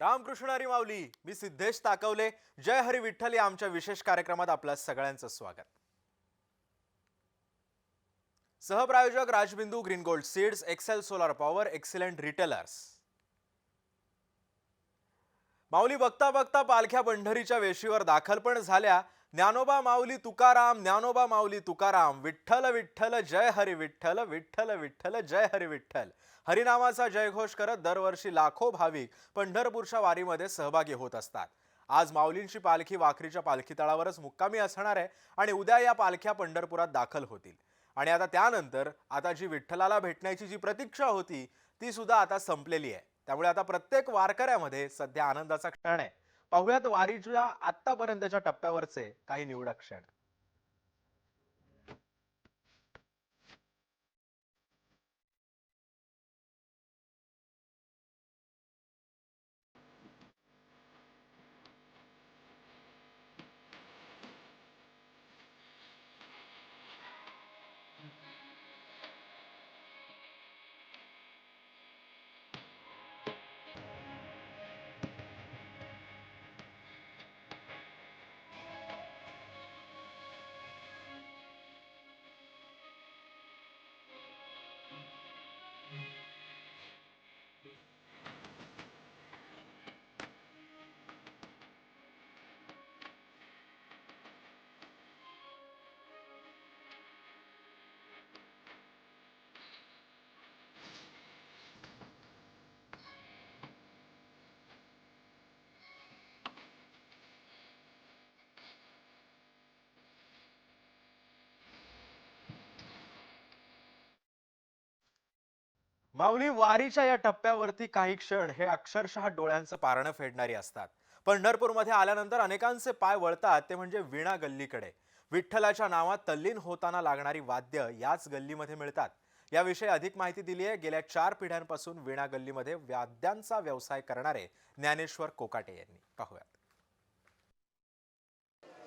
रामकृष्ण हरी माऊली मी सिद्धेश ताकवले. जय हरी विठ्ठल या आमच्या विशेष कार्यक्रमात आपल्या सगळ्यांचं स्वागत. सहप्रायोजक Rajbindu green gold seeds Excel solar power excellent retailers. Mauli बघता बघता पालख्या पंढरीच्या वेशीवर दाखल पण झाल्या. ज्ञानोबा माऊली तुकाराम ज्ञानोबा माऊली तुकाराम. विठ्ठल विठ्ठल जय हरी विठ्ठल विठ्ठल विठ्ठल जय हरी विठ्ठल. हरिनामाचा जयघोष करत दरवर्षी लाखो भाविक पंढरपूरच्या वारीमध्ये सहभागी होत असतात. आज माऊलींची पालखी वाखरीच्या पालखी तळावरच मुक्कामी असणार आहे आणि उद्या या पालख्या पंढरपुरात दाखल होतील. आणि आता त्यानंतर आता जी विठ्ठलाला भेटण्याची जी प्रतीक्षा होती ती सुद्धा आता संपलेली आहे. त्यामुळे आता प्रत्येक वारकऱ्यामध्ये सध्या आनंदाचा क्षण आहे. पाहुयात वारीच्या आतापर्यंतच्या टप्प्यावरचे काही निवडक क्षण. माऊली वारीच्या या टप्प्यावरती काही क्षण हे अक्षरशः डोळ्यांचं पारणं फेडणारी असतात. पंढरपूरमध्ये आल्यानंतर अनेकांचे पाय वळतात ते म्हणजे वीणा गल्लीकडे. विठ्ठलाच्या नावात तल्लीन होताना लागणारी वाद्य याच गल्लीमध्ये मिळतात. याविषयी अधिक माहिती दिली आहे गेल्या चार पिढ्यांपासून वीणा गल्लीमध्ये वाद्यांचा व्यवसाय करणारे ज्ञानेश्वर कोकाटे यांनी. पाहूयात.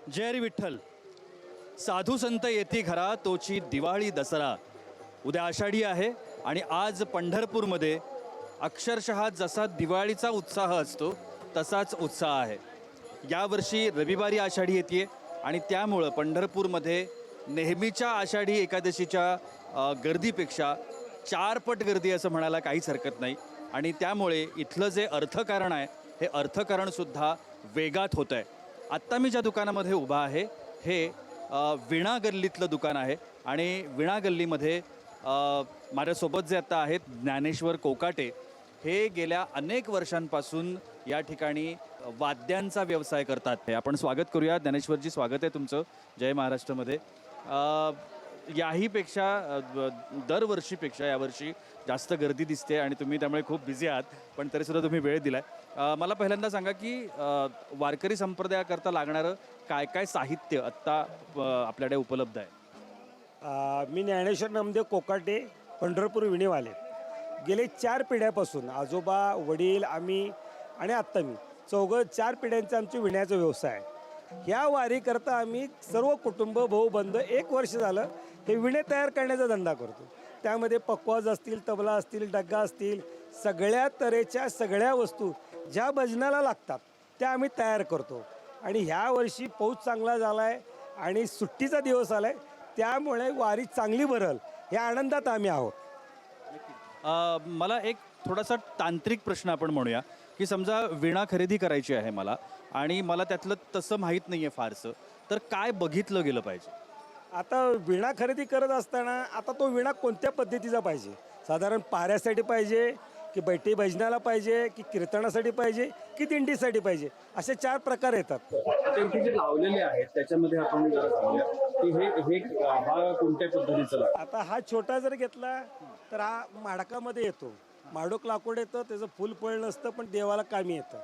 जय हरी विठ्ठल. साधू संत येती घरा तोची दिवाळी दसरा. उद्या आषाढी आहे. आणि आज पंढरपूरमध्ये अक्षरशः जसा दिवाळीचा उत्साह असतो तसाच उत्साह आहे. यावर्षी रविवारी आषाढी येते आणि त्यामुळं पंढरपूरमध्ये नेहमीच्या आषाढी एकादशीच्या गर्दीपेक्षा चारपट गर्दी असं म्हणायला काहीच हरकत नाही. आणि त्यामुळे इथलं जे अर्थकारण आहे हे अर्थकारणसुद्धा वेगात होतं आहे आत्ता मी ज्या दुकानामध्ये उभा आहे हे विणा गल्लीतलं दुकान आहे आणि विणा गल्लीमध्ये माझ्यासोबत जे आता आहेत ज्ञानेश्वर कोकाटे हे गेल्या अनेक वर्षांपासून या ठिकाणी वाद्यांचा व्यवसाय करतात. ते आपण स्वागत करूया. ज्ञानेश्वरजी स्वागत आहे तुमचं जय महाराष्ट्रामध्ये. याहीपेक्षा दरवर्षीपेक्षा यावर्षी जास्त गर्दी दिसते आणि तुम्ही त्यामुळे खूप बिझी आहात पण तरीसुद्धा तुम्ही वेळ दिला आहे मला पहिल्यांदा सांगा की वारकरी संप्रदायाकरता लागणारं काय काय साहित्य आत्ता आपल्याकडे उपलब्ध आहे? मी ज्ञानेश्वर नामदेव कोकाटे पंढरपूर विणेवाले. गेले चार पिढ्यापासून आजोबा वडील आम्ही आणि आत्ता मी. चौघं चार पिढ्यांचा आमची विण्याचा व्यवसाय आहे. ह्या वारीकरता आम्ही सर्व कुटुंब भाऊ बंद एक वर्ष झालं हे विणे तयार करण्याचा धंदा करतो. त्यामध्ये पक्वाज असतील तबला असतील डग्गा असतील सगळ्या तऱ्हेच्या सगळ्या वस्तू ज्या भजनाला लागतात त्या आम्ही तयार करतो. आणि ह्या वर्षी पाऊस चांगला झाला आहे आणि सुट्टीचा दिवस आला आहे त्यामुळे वारी चांगली भरल. या आनंदात आम्ही आहोत. अ, मला एक थोडासा तांत्रिक प्रश्न आपण म्हणूया की समजा विणा खरेदी करायची आहे मला आणि मला त्यातलं तसं माहीत नाही आहे फारसं तर काय बघितलं गेलं पाहिजे? आता विणा खरेदी करत असताना आता तो विणा कोणत्या पद्धतीचा पाहिजे? साधारण पाऱ्यासाठी पाहिजे की बैठी भजनाला पाहिजे की कीर्तनासाठी पाहिजे? की दिंडीसाठी पाहिजे. असे चार प्रकार येतात. ते इथे जे लावलेले आहेत त्याच्यामध्ये आपण जरा सांगूया की हे हे हा कोणत्या पद्धतीचं आता हा छोटा जर घेतला तर हा माडकामध्ये येतो. माडूक लाकूड येतं त्याचं फुल फळ नसतं पण देवाला कामी येतं.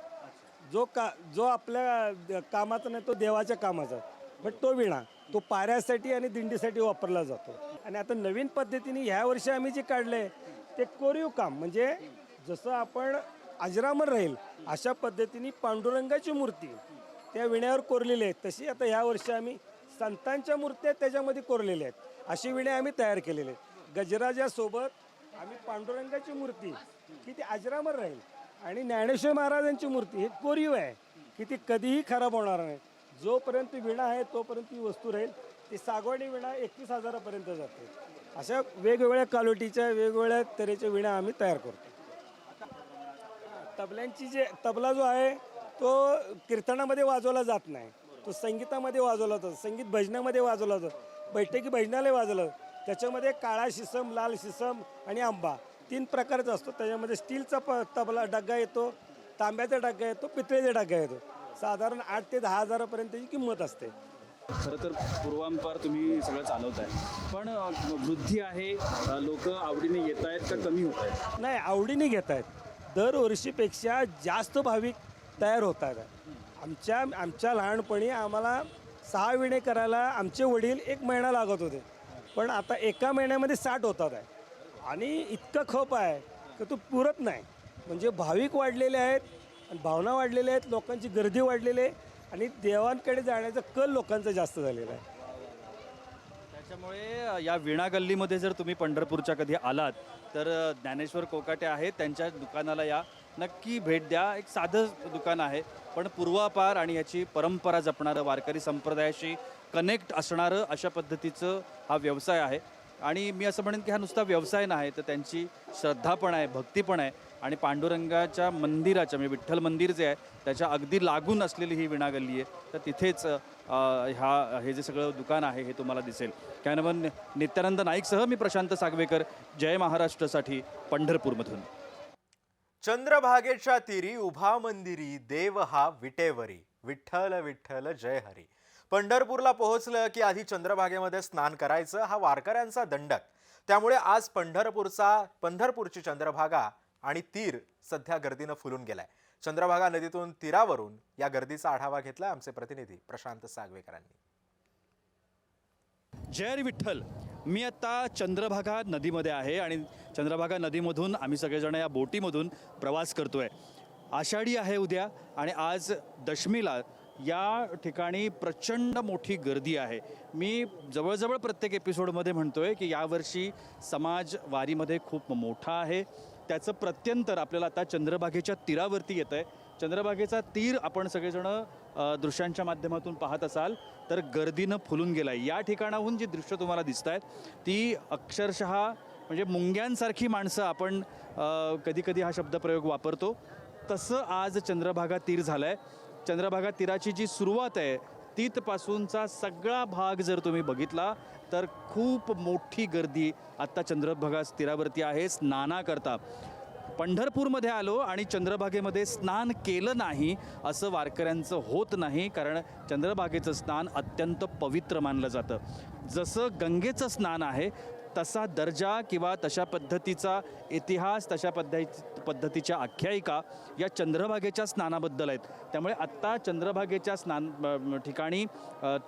जो का जो आपल्या द- कामाचा नाही तो देवाच्या कामाचा. बट तो विणा. तो पाऱ्यासाठी आणि दिंडीसाठी वापरला जातो. आणि आता नवीन पद्धतीने ह्या वर्षी आम्ही जे काढले ते कोरीव काम. म्हणजे जसं आपण अजरामर राहील अशा पद्धतीने पांडुरंगाची मूर्ती त्या विण्यावर कोरलेली आहेत. तशी आता ह्या वर्षी आम्ही संतांच्या मूर्त्या त्याच्यामध्ये कोरलेल्या आहेत. अशी विण्या आम्ही तयार केलेले आहेत. गजराजासोबत आम्ही पांडुरंगाची मूर्ती की ती अजरामर राहील आणि ज्ञानेश्वर महाराजांची मूर्ती ही कोरीव आहे की ती कधीही खराब होणार नाही. जोपर्यंत विणा आहे तोपर्यंत ती वस्तू राहील. ती सागवाडी विणा एकतीस हजारापर्यंत जाते. अशा वेगवेगळ्या क्वालिटीच्या वेगवेगळ्या तऱ्हेच्या विणा आम्ही तयार करतो. तबल्यांची जे तबला जो आहे तो कीर्तनामध्ये वाजवला जात नाही. तो संगीतामध्ये वाजवला जातो. संगीत भजनामध्ये वाजवला जातो. बैठकी भजनाला वाजवला जातो. त्याच्यामध्ये काळा शिसम लाल शिसम आणि आंबा तीन प्रकारचा असतो. त्याच्यामध्ये स्टीलचा प तबला डग्गा येतो तांब्याचा डग्गा येतो पितळेचा डग्गा येतो. साधारण आठ ते दहा हजारापर्यंतची किंमत असते. खरं तर पूर्वांपार तुम्ही सगळं चालवताय. पण वृद्धी आहे. लोक आवडीने येत आहेत का कमी होत आहेत नाही आवडीने घेत आहेत दरवर्षीपेक्षा जास्त भाविक तयार होत आहेत आमच्या आमच्या लहानपणी आम्हाला सहा विणे करायला आमचे वडील एक महिना लागत होते. पण आता एका महिन्यामध्ये साठ होतात आहे. आणि इतकं खप आहे की तो पुरत नाही. म्हणजे भाविक वाढलेले आहेत आणि भावना वाढलेल्या आहेत लोकांची गर्दी वाढलेली आहे आणि देवांकडे जाण्याचा कल लोकांचा जास्त झालेला आहे. त्याच्यामुळे या विणा गल्लीमध्ये जर तुम्ही पंढरपूरच्या कधी आलात तर ज्ञानेश्वर कोकाटे आहेत. त्यांच्या दुकानाला या. नक्की भेट द्या. एक साधं दुकान आहे. पण पूर्वापार आणि याची परंपरा जपणारं वारकरी संप्रदायाशी कनेक्ट असणारं अशा पद्धतीचं हा व्यवसाय आहे. आणि मी असं म्हणेन की हा नुसता व्यवसाय नाही तर त्यांची श्रद्धा पण आहे भक्ती पण आहे. आणि पांडुरंगाच्या मंदिराच्या म्हणजे विठ्ठल मंदिर जे आहे त्याच्या अगदी लागून असलेली ही विणा गल्ली आहे. तर तिथेच ह्या हे जे सगळं दुकान आहे हे तुम्हाला दिसेल. कॅनवन नित्यानंद नाईकसह मी प्रशांत सागवेकर. जय महाराष्ट्रसाठी पंढरपूरमधून. चंद्रभागेच्या तिरी उभा मंदिरी देव हा विटेवरी. विठ्ठल विठ्ठल जय हरी. पंढरपूरला पोहोचलं की आधी चंद्रभागेमध्ये स्नान करायचं हा वारकऱ्यांचा दंडक. त्यामुळे आज पंढरपूरचा पंढरपूरची चंद्रभागा आणि तीर सध्या गर्दीनं फुलून गेलाय. चंद्रभागा नदीतून तीरावरून या गर्दीचा आढावा घेतला आमचे प्रतिनिधी प्रशांत सागवेकरांनी. जय विठ्ठल. मी आत्ता चंद्रभागा नदीमध्ये आहे आणि चंद्रभागा नदीमधून आम्ही सगळेजण या बोटीमधून प्रवास करतोय. आषाढी आहे उद्या आणि आज दशमीला या ठिकाणी प्रचंड मोठी गर्दी आहे. मी जवळजवळ प्रत्येक एपिसोडमध्ये म्हणतो आहे की यावर्षी समाज वारीमध्ये खूप मोठा आहे. त्याचं प्रत्यंतर आपल्याला आता चंद्रभागेच्या तीरावरती येतं आहे चंद्रभागेचा तीर आपण सगळेजणं दृश्यांच्या माध्यमातून पाहत असाल तर गर्दीनं फुलून गेला आहे या ठिकाणाहून जी दृश्य तुम्हाला दिसत आहेत ती अक्षरशः म्हणजे मुंग्यांसारखी माणसं आपण कधी कधी हा शब्दप्रयोग वापरतो. तसं आज चंद्रभागा तीर झालं आहे चंद्रभागा तीराची जी सुरुवात आहे तिथपासूनचा सगळा भाग जर तुम्ही बघितला तर खूप मोठी गर्दी आत्ता चंद्रभागा तीरावरती आहे स्नानाकरता पंढरपूरमध्ये आलो आणि चंद्रभागेमध्ये स्नान केलं नाही असं वारकऱ्यांचं होत नाही कारण चंद्रभागेचं स्नान अत्यंत पवित्र मानलं जातं. जसं गंगेचं स्नान आहे तसा दर्जा किंवा तशा पद्धतीचा इतिहास तशा पद्धती पद्धतीच्या आख्यायिका या चंद्रभागेच्या स्नानाबद्दल आहेत. त्यामुळे आत्ता चंद्रभागेच्या स्नान ठिकाणी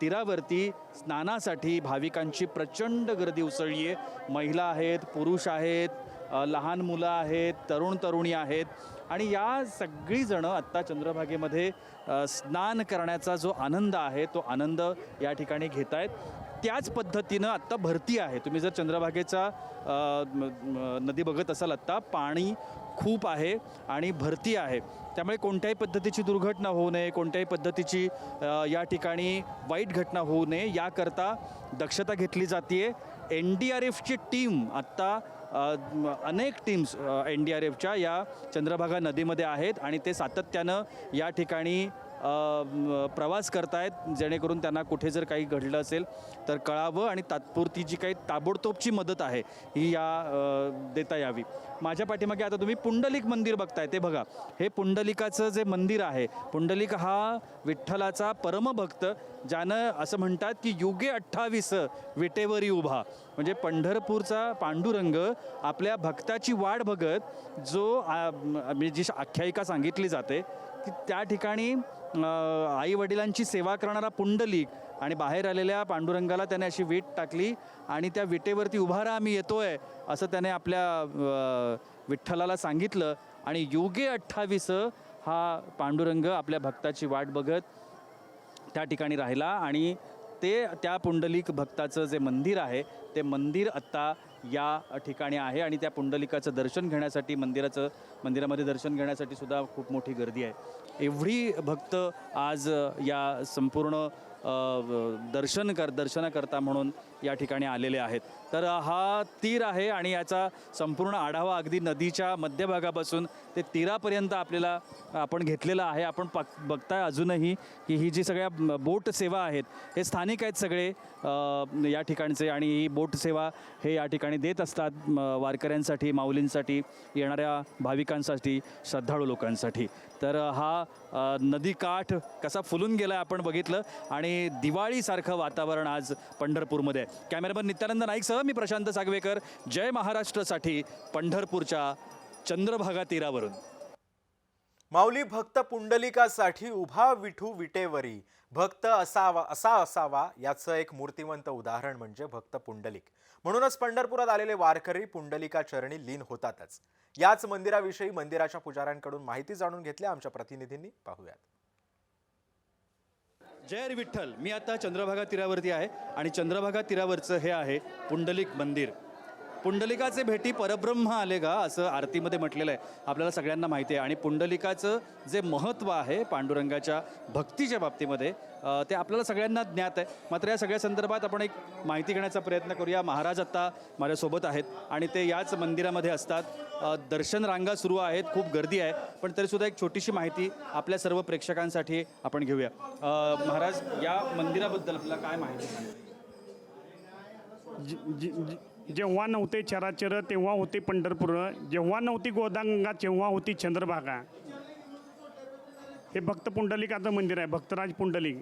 तीरावरती स्नानासाठी भाविकांची प्रचंड गर्दी उसळली आहे महिला आहेत पुरुष आहेत लहान मुलं आहेत तरुण तरुणी आहेत आणि या सगळीजणं आत्ता चंद्रभागेमध्ये स्नान करण्याचा जो आनंद आहे तो आनंद या ठिकाणी घेत आहेत त्याच पद्धतीनं आत्ता भरती आहे. तुम्ही जर चंद्रभागेचा नदी बघत असाल आत्ता पाणी खूप आहे आणि भरती आहे. त्यामुळे कोणत्याही पद्धतीची दुर्घटना होऊ नये कोणत्याही पद्धतीची या ठिकाणी वाईट घटना होऊ नये याकरता दक्षता घेतली जाते एन डी आर एफची टीम आत्ता अनेक टीम्स एन डी आर एफच्या या चंद्रभागा नदीमध्ये आहेत आणि ते सातत्यानं या ठिकाणी प्रवास करतायत जेणेकरून त्यांना कुठे जर काही घडलं असेल तर कळावं आणि तात्पुरती जी काही ताबडतोबची मदत आहे ही या देता यावी. माझ्या पाठीमागे आता तुम्ही पुंडलिक मंदिर बघताय ते बघा. हे पुंडलिकाचं जे मंदिर आहे पुंडलिक हा विठ्ठलाचा परमभक्त ज्यानं असं म्हणतात की युगे अठ्ठावीस विटेवरी उभा. म्हणजे पंढरपूरचा पांडुरंग आपल्या भक्ताची वाट बघत जो म्हणजे जी आख्यायिका सांगितली जाते की त्या ठिकाणी आई वडिलांची सेवा करणारा पुंडलिक आणि बाहेर आलेल्या पांडुरंगाला त्याने अशी वीट टाकली आणि त्या विटेवरती उभा राहा मी येतोय असं त्याने आपल्या विठ्ठलाला सांगितलं. आणि योगे अठ्ठावीस हा पांडुरंग आपल्या भक्ताची वाट बघत त्या ठिकाणी राहिला आणि ते त्या पुंडलिक भक्ताचं जे मंदिर आहे ते मंदिर आत्ता या ठिकाणी आहे आणि त्या पुंडलिकाचं दर्शन घेण्यासाठी मंदिराचं मंदिरामध्ये दर्शन घेण्यासाठी सुद्धा खूप मोठी गर्दी आहे. एवढी भक्त आज या संपूर्ण दर्शन कर दर्शनाकरता म्हणून या ठिकाणी आलेले आहेत. तर हा तीर आहे आणि याचा संपूर्ण आढावा अगदी नदीच्या मध्यभागापासून ते तीरापर्यंत आपल्याला आपण घेतलेला आहे. आपण पक बघताय अजूनही की ही जी सगळ्या बोट सेवा आहेत हे स्थानिक आहेत सगळे या ठिकाणचे आणि ही बोट सेवा हे या ठिकाणी देत असतात वारकऱ्यांसाठी माऊलींसाठी येणाऱ्या भाविकांसाठी श्रद्धाळू लोकांसाठी. तर हा नदी नदीकाठ कसा फुलून गेला आपण बघितलं आणि दिवाळीसारखं वातावरण आज पंढरपूरमध्ये आहे. कॅमेरामन नित्यानंद नाईकसह मी प्रशांत सागवेकर. जय महाराष्ट्रसाठी पंढरपूरच्या चंद्रभागा तीरावरून. माऊली भक्त पुंडलिकासाठी उभा विठू विटेवरी. भक्त असावा असा असावा याचं एक मूर्तिवंत उदाहरण म्हणजे भक्त पुंडलिक. म्हणूनच पंढरपुरात आलेले वारकरी पुंडलिका चरणी लीन होतातच. याच मंदिराविषयी मंदिराच्या पुजाऱ्यांकडून माहिती जाणून घेतली आमच्या प्रतिनिधींनी. पाहूयात. जय विठ्ठल. मी आता चंद्रभागा तीरावरती आहे आणि चंद्रभागा तीरावरचं हे आहे पुंडलिक मंदिर. पुंडलिकाचे भेटी परब्रह्म आले का असं आरतीमध्ये म्हटलेलं आहे. आपल्याला सगळ्यांना माहिती आहे. आणि पुंडलिकाचं जे महत्त्व आहे पांडुरंगाच्या भक्तीच्या बाबतीमध्ये ते आपल्याला सगळ्यांना ज्ञात आहे. मात्र या सगळ्या संदर्भात आपण एक माहिती घेण्याचा प्रयत्न करूया. महाराज आत्ता माझ्यासोबत आहेत आणि ते याच मंदिरामध्ये असतात. दर्शन रांगा सुरू आहेत. खूप गर्दी आहे. पण तरीसुद्धा एक छोटीशी माहिती आपल्या सर्व प्रेक्षकांसाठी आपण घेऊया. महाराज या मंदिराबद्दल आपल्याला काय माहिती जी जी जी. जेव्हा नव्हते चराचर तेव्हा होते पंढरपूर. जेव्हा नव्हती गोदांगा जेव्हा होती चंद्रभागा. हे भक्त पुंडलिकाचं मंदिर आहे भक्तराज पुंडलिक.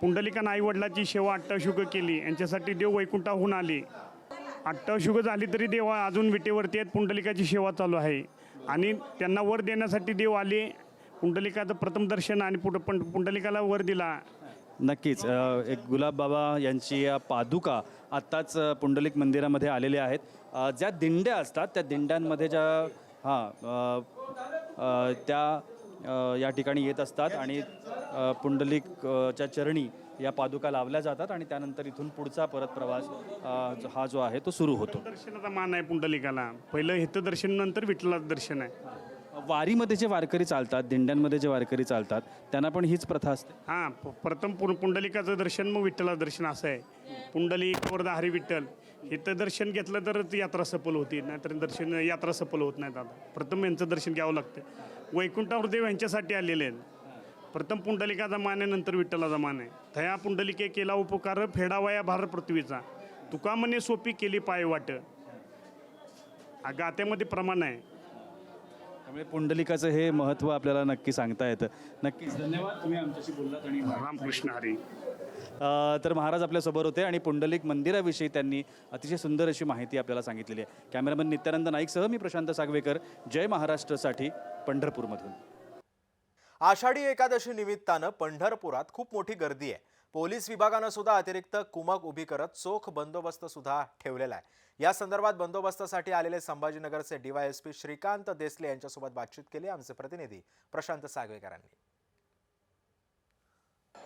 पुंडलिकानं आईवडिलाची सेवा अट्टाशुक केली यांच्यासाठी देव वैकुंठाहून आले. अट्टाशुक झाली तरी देव अजून विटेवरती आहेत पुंडलिकाची सेवा चालू आहे. आणि त्यांना वर देण्यासाठी देव आले पुंडलिकाचं प्रथम दर्शन आणि पुढं पण पुंडलिकाला वर दिला. नक्कीच. एक गुलाब बाबा यांची या पादुका आत्ताच पुंडलिक मंदिरामध्ये आलेले आहेत. ज्या दिंड्या असतात त्या दिंड्यांमध्ये ज्या हां त्या या ठिकाणी येत असतात आणि पुंडलिकच्या चरणी या पादुका लावल्या जातात आणि त्यानंतर इथून पुढचा परत प्रवास हा जो आहे तो सुरू होतो. दर्शनाचा मान आहे पुंडलिकाला. पहिलं हितं दर्शन नंतर विठ्ठलाचं दर्शन आहे. वारीमध्ये जे वारकरी चालतात दिंड्यांमध्ये जे वारकरी चालतात त्यांना पण हीच प्रथा असते. हां प- प्रथम पु पुंडलिकाचं दर्शन मग विठ्ठलाचं दर्शन असं आहे. पुंडलिक वरदा हरी विठ्ठल इथं दर्शन घेतलं तर ती यात्रा सफल होती नाहीतर दर्शन यात्रा सफल होत नाहीत आता. प्रथम यांचं दर्शन घ्यावं लागतं. वैकुंठावर देव यांच्यासाठी आलेले आहेत. प्रथम पुंडलिकाचा मान आहे नंतर विठ्ठलाचा मान आहे. थया पुंडलिके केला उपकार फेडावया भार पृथ्वीचा. तुका म्हणे सोपी केली पाय वाट आ गात्यामध्ये प्रमाण आहे. त्यामुळे पुंडलिकाचं हे महत्त्व आपल्याला नक्की सांगता येतं. नक्कीच धन्यवाद. तुम्ही आमच्याशी बोललात आणि रामकृष्ण हरी. अ, तर महाराज आपल्यासोबत होते आणि पुंडलिक मंदिराविषयी त्यांनी अतिशय सुंदर अशी माहिती आपल्याला सांगितलेली आहे. कॅमेरामन नित्यानंद नाईकसह मी प्रशांत सागवेकर. जय महाराष्ट्रसाठी पंढरपूरमधून. आषाढी एकादशी निमित्तानं पंढरपुरात खूप मोठी गर्दी आहे. पोलीस विभागानं सुद्धा अतिरिक्त कुमक उभी करत चोख बंदोबस्त सुद्धा ठेवलेला आहे. या संदर्भात बंदोबस्तासाठी आलेले संभाजीनगरचे डीवायएसपी श्रीकांत देसले यांच्यासोबत बातचीत केली. आमचे प्रतिनिधी प्रशांत सागवेकरांनी.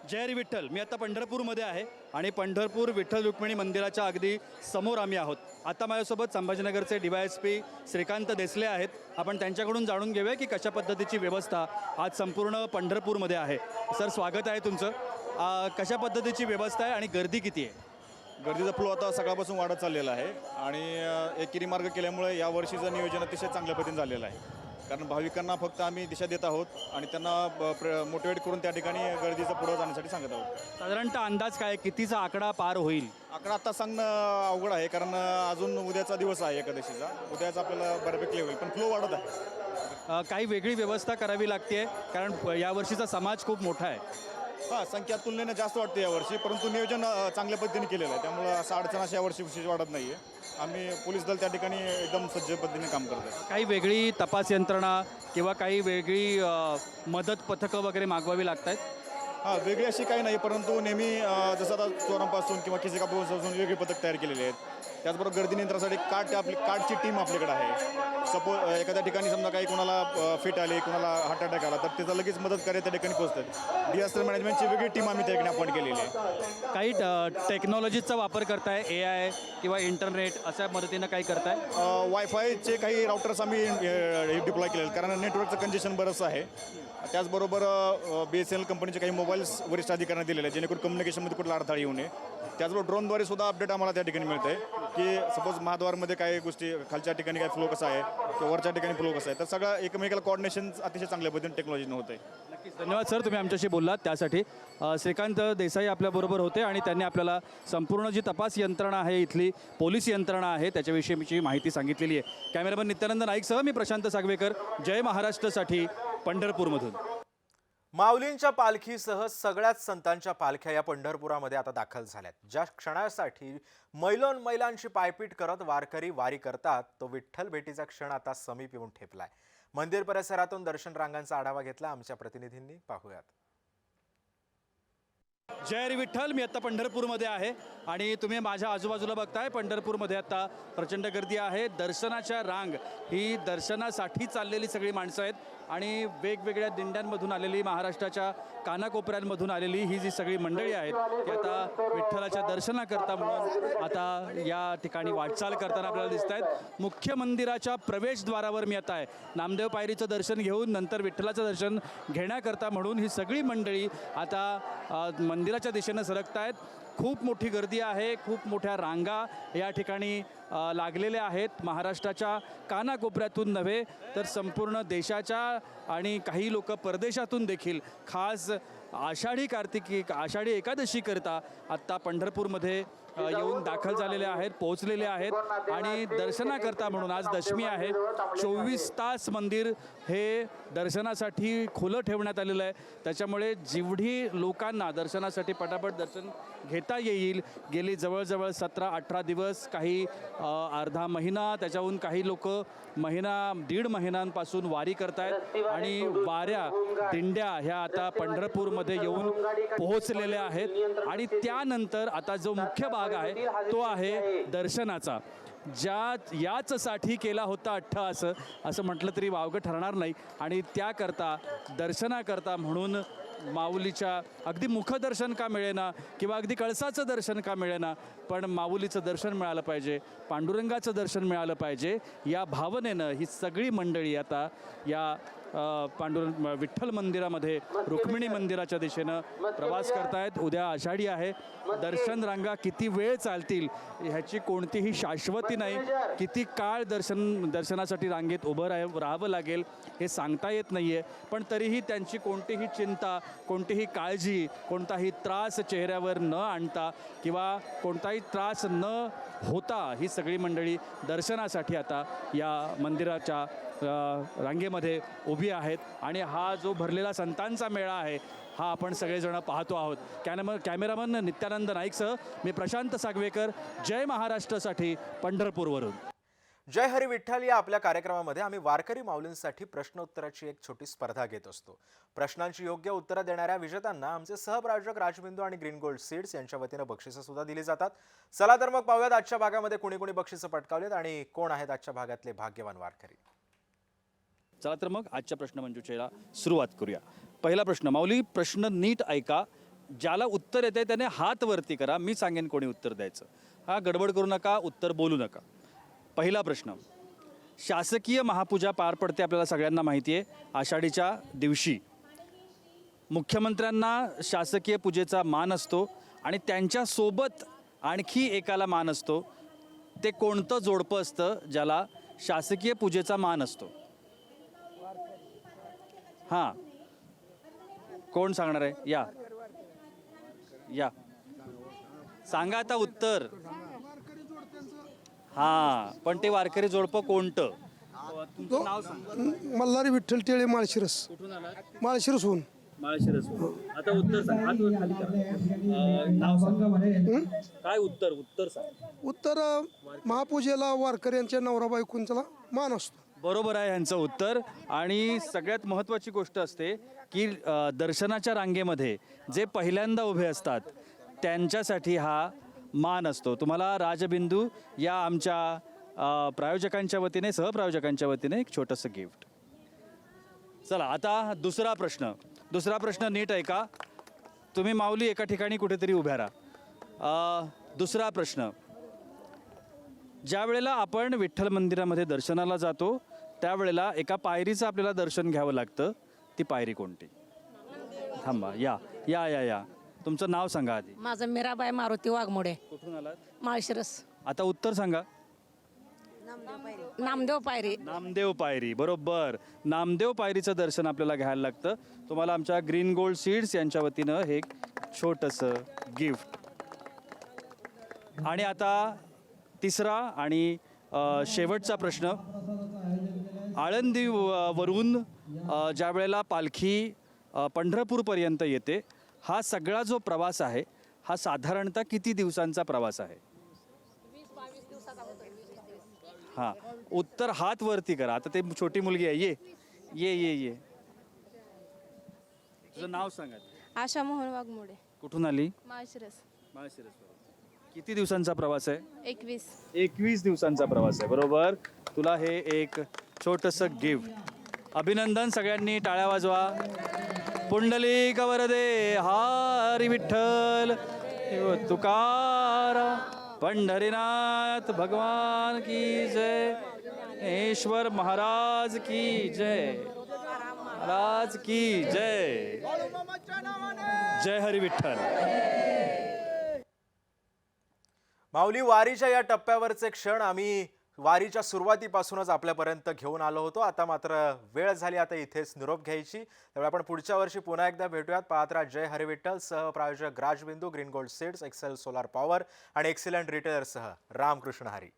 जय विठ्ठल. मी आता पंढरपूरमध्ये आहे आणि पंढरपूर विठ्ठल रुक्मिणी मंदिराच्या अगदी समोर आम्ही आहोत. आता माझ्यासोबत संभाजीनगरचे D Y S P Shrikant Desale आहेत. आपण त्यांच्याकडून जाणून घेऊया की कशा पद्धतीची व्यवस्था आज संपूर्ण पंढरपूरमध्ये आहे. सर स्वागत आहे तुमचं. कशा पद्धतीची व्यवस्था आहे आणि गर्दी किती आहे? गर्दीचा फ्लो आता सकाळपासून वाढत चाललेला आहे आणि एकेरी मार्ग केल्यामुळे या वर्षीचं नियोजन अतिशय चांगल्या पद्धतीने झालेलं आहे. कारण भाविकांना फक्त आम्ही दिशा देत आहोत आणि त्यांना मोटिवेट करून त्या ठिकाणी गर्दीचं पुढं जाण्यासाठी सांगत आहोत. साधारणतः अंदाज काय कितीचा आकडा पार होईल? आकडा आता सांगणं अवघड आहे कारण अजून उद्याचा दिवस आहे एकादशीचा. उद्याचा आपल्याला बऱ्यापैकी होईल पण फ्लो वाढत आहे. काही वेगळी व्यवस्था करावी लागते कारण यावर्षीचा समाज खूप मोठा आहे. हां संख्या तुलनेने जास्त वाटते यावर्षी परंतु नियोजन अ, चांगल्या पद्धतीने केलेलं आहे. त्यामुळं असं अडचण अशी यावर्षी विशेष वाढत नाही आहे आम्ही पोलीस दल त्या ठिकाणी एकदम सज्ज पद्धतीने काम करत आहे. काही वेगळी तपास यंत्रणा किंवा काही वेगळी अ, मदत पथकं वगैरे मागवावी लागत आहेत हां वेगळी अशी काही नाही परंतु नेहमी अ, जसं आता चोरांपासून किंवा खिसे कापूपासून वेगळी पथक तयार केलेली आहेत. त्याचबरोबर गर्दी नियंत्रणासाठी कार्ड आपली कार्डची टीम आपल्याकडे आहे. सपोज एखाद्या ठिकाणी समजा काही कोणाला फिट आली कोणाला हार्ट अटॅक आला तर त्याचा लगेच मदत करायला त्या ठिकाणी पोहोचतात डिझास्टर मॅनेजमेंटची वेगळी टीम आम्ही त्या ठिकाणी अपॉइंट केलेली आहे. काही टेक्नॉलॉजीचा वापर करताय ए आय किंवा इंटरनेट अशा मदतीनं काही करताय? वायफायचे काही राउटर्स आम्ही डिप्लॉय केले आहेत. कारण नेटवर्कचं कंजेशन बरंचसं आहे. त्याचबरोबर बी एस एन एल कंपनीचे काही मोबाईल्स वरिष्ठ अधिकाऱ्यांना दिलेले आहेत जेणेकरून कम्युनिकेशनमध्ये कुठला अडथळा येऊ नये. त्याचबरोबर ड्रोनद्वारे सुद्धा अपडेट आम्हाला त्या ठिकाणी मिळते की सपोज महाद्वारमध्ये काही गोष्टी खालच्या ठिकाणी काय फ्लो कसा आहे किंवा वरच्या ठिकाणी फ्लो कसा आहे तर सगळं एकमेकाला कॉर्डिनेशन अतिशय चांगल्या पद्धतीने टेक्नॉलॉजीनं होतं आहे धन्यवाद सर. तुम्ही आमच्याशी बोललात त्यासाठी. श्रीकांत देसाई आपल्याबरोबर होते आणि त्यांनी आपल्याला संपूर्ण जी तपास यंत्रणा आहे इथली पोलीस यंत्रणा आहे त्याच्याविषयीची माहिती सांगितलेली आहे. कॅमेरामन नित्यानंद नाईकसह मी प्रशांत सागवेकर. जय महाराष्ट्रसाठी पंढरपूरमधून. माऊलींच्या पालखीसह सगळ्याच संतांच्या पालख्या या पंढरपुरामध्ये आता दाखल झाल्यात. ज्या क्षणासाठी मैलोन मैलांची पायपीट करत वारकरी वारी करतात तो विठ्ठल भेटीचा क्षण आता समीप येऊन ठेपलाय. मंदिर परिसरातून दर्शन रांगांचा आढावा घेतला आमच्या प्रतिनिधींनी. पाहूयात. जय विठ्ठल मी आता पंढरपूरमध्ये आहे आणि तुम्ही माझ्या आजूबाजूला बघताय पंढरपूरमध्ये आता प्रचंड गर्दी आहे. दर्शनाच्या रांग ही दर्शनासाठी चाललेली सगळी माणसं आहेत. आणि वेगवेगळ्या दिंड्यांमधून आलेली महाराष्ट्राच्या कानाकोपऱ्यांमधून आलेली ही जी सगळी मंडळी आहेत ती आता विठ्ठलाच्या दर्शनाकरता म्हणून आता या ठिकाणी वाटचाल करताना आपल्याला दिसत आहेत. मुख्य मंदिराच्या प्रवेशद्वारावर मी आता आहे. नामदेव पायरीचं दर्शन घेऊन नंतर विठ्ठलाचं दर्शन घेण्याकरता म्हणून ही सगळी मंडळी आता मंदिराच्या दिशेनं सरकत आहेत खूप मोठी गर्दी आहे खूप मोठ्या रांगा या ठिकाणी लागलेल्या आहेत. महाराष्ट्राच्या कानाकोपऱ्यातून नव्हे तर संपूर्ण देशाच्या आणि काही लोक परदेशातून देखील खास आषाढी कार्तिकी आषाढी एकादशीकरिता आत्ता पंढरपूरमध्ये येऊन दाखल झालेले आहेत पोहोचलेले आहेत आणि दर्शनाकरता म्हणून आज दशमी आहे. चोवीस तास मंदिर हे दर्शनासाठी खुलं ठेवण्यात आलेलं आहे. त्याच्यामुळे जेवढी लोकांना दर्शनासाठी पटापट दर्शन घेता येईल गेली जवळजवळ सतरा अठरा दिवस काही अर्धा महिना त्याच्याहून काही लोक महिना दीड महिन्यांपासून वारी करतायत आणि वाऱ्या दिंड्या ह्या आता पंढरपूरमध्ये येऊन पोहोचलेल्या आहेत. आणि त्यानंतर आता जो मुख्य भाग आहे तो आहे दर्शनाचा. ज्या याचसाठी केला होता अठ्ठास असं म्हटलं तरी वावगं ठरणार नाही. आणि त्याकरता दर्शनाकरता म्हणून माऊलीच्या अगदी मुखदर्शन का मिळेना किंवा अगदी कळसाचं दर्शन का मिळेना पण माऊलीचं दर्शन मिळालं पाहिजे पांडुरंगाचं दर्शन मिळालं पाहिजे या भावनेनं ही सगळी मंडळी आता या अ, पांडुरंग विठ्ठल मंदिरामध्ये रुक्मिणी मंदिराच्या दिशेनं प्रवास करतायत. उद्या आषाढी आहे. दर्शन रांगा किती वेळ चालतील? ह्याची कोणतीही शाश्वती नाही. किती काळ दर्शन दर्शनासाठी रांगेत उभं राह राहावं लागेल हे सांगता येत नाही आहे पण तरीही त्यांची कोणतीही चिंता कोणतीही काळजी कोणताही त्रास चेहऱ्यावर न आणता किंवा कोणताही त्रास न होता ही सगळी मंडळी दर्शनासाठी आता या मंदिराच्या रांगेमध्ये उभी आहेत आणि हा जो भरलेला संतांचा मेळा आहे हा आपण सगळेजण पाहतो आहोत. कॅनम कॅमेरामन नित्यानंद नाईकसह मी प्रशांत सागवेकर जय महाराष्ट्रसाठी पंढरपूरवरून. जय हरी विठ्ठल या आपल्या कार्यक्रमामध्ये आम्ही वारकरी माऊलींसाठी प्रश्नोत्तराची एक छोटी स्पर्धा घेत असतो. प्रश्नांची योग्य उत्तरं देणाऱ्या विजेत्यांना आमचे सहप्रायोजक राजबिंदू आणि ग्रीन गोल्ड सीड्स यांच्या वतीनं बक्षिसं सुद्धा दिली जातात. चला तर मग पाहूयात आजच्या भागामध्ये कोणी कोणी बक्षिसं पटकावलेत आणि कोण आहेत आजच्या भागातले भाग्यवान वारकरी. चला तर मग आजच्या प्रश्नमंजुषेला सुरुवात करूया. पहिला प्रश्न माऊली प्रश्न नीट ऐका. ज्याला उत्तर येते त्याने हात वरती करा. मी सांगेन कोणी उत्तर द्यायचं. हा गडबड करू नका उत्तर बोलू नका. पहिला प्रश्न शासकीय महापूजा पार पडते आपल्याला सगळ्यांना माहिती आहे आषाढीच्या दिवशी. मुख्यमंत्र्यांना शासकीय पूजेचा मान असतो आणि त्यांच्यासोबत आणखी एकाला मान असतो. ते कोणतं जोडपं असतं ज्याला शासकीय पूजेचा मान असतो? हां. कोण सांगणार आहे? या. या. सांगा आता उत्तर. हां पण ते वारकरी जोडपं कोणतं? तुमचं नाव सांगा मल्हारी विठ्ठल टेळे माळशिरस. कुठून आला माळशिरसहून. माळशिरस आता उत्तर सांग. हात वर खाली करा. अं, नाव सांग. काय उत्तर? उत्तर सांग. उत्तर अ, महापूजेला वारकऱ्यांच्या नवरा बायकोंचा मान असतो. बरोबर आहे ह्यांचं उत्तर. आणि सगळ्यात महत्त्वाची गोष्ट असते की अ, दर्शनाच्या रांगेमध्ये जे पहिल्यांदा उभे असतात त्यांच्यासाठी हा मान असतो. तुम्हाला राजबिंदू या आमच्या अ, प्रायोजकांच्या वतीने सहप्रायोजकांच्या वतीने एक छोटंसं गिफ्ट. चला आता दुसरा प्रश्न. दुसरा प्रश्न नीट आहे का तुम्ही माऊली एका ठिकाणी कुठेतरी उभ्या राहा. अ, दुसरा प्रश्न. ज्या वेळेला आपण विठ्ठल मंदिरामध्ये दर्शनाला जातो त्यावेळेला एका पायरीचं आपल्याला दर्शन घ्यावं लागतं. ती पायरी कोणती? थांबा या या या या. तुमचं नाव सांगा आधी. माझं मीराबाई मारुती वाघमोडे. कुठून आलात? माळशिरस. आता उत्तर सांगा. नामदेव पायरी. नामदेव पायरी बरोबर. नामदेव पायरीचं दर्शन आपल्याला घ्यायला लागतं. तुम्हाला आमच्या ग्रीन गोल्ड सीड्स यांच्या वतीनं हे एक छोटंसं गिफ्ट. आणि आता तिसरा आणि अ, शेवटचा प्रश्न. आळंदी वरून ज्या वेळेला पालखी पंढरपूरपर्यंत येते हा सगळा जो प्रवास आहे हा साधारणतः किती दिवसांचा प्रवास आहे? हां. उत्तर हात वरती करा. आता ते छोटी मुलगी आहे. ये. ये ये ये. तुझं नाव सांगा. आशा मोहन वाघमोडे. कुठून आली? माळशिरस. किती दिवसांचा प्रवास आहे? एकवीस. एकवीस दिवसांचा प्रवास आहे. बरोबर. तुला हे एक छोटस गिफ्ट. अभिनंदन सगळ्यांनी टाळ्या वाजवा. पुंडलिक वरदे हारी विठ्ठल. तुकार तुकारा पंढरीनाथ भगवान की जय. ईश्वर महाराज की जय. महाराज की जय. जय हरी विठ्ठल. माऊली वारीच्या या टप्प्यावरचे क्षण आम्ही वारीच्या सुरुवातीपासूनच आपल्यापर्यंत घेऊन आलो होतो. आता मात्र वेळ झाली आता इथेच निरोप घ्यायची. त्यामुळे आपण पुढच्या वर्षी पुन्हा एकदा भेटूयात. पात्रा जय Harivitthal सहप्रायोजक Rajbindu green gold seeds Excel solar power आणि एक्सिलंट रिटेलरसह रामकृष्ण हरी.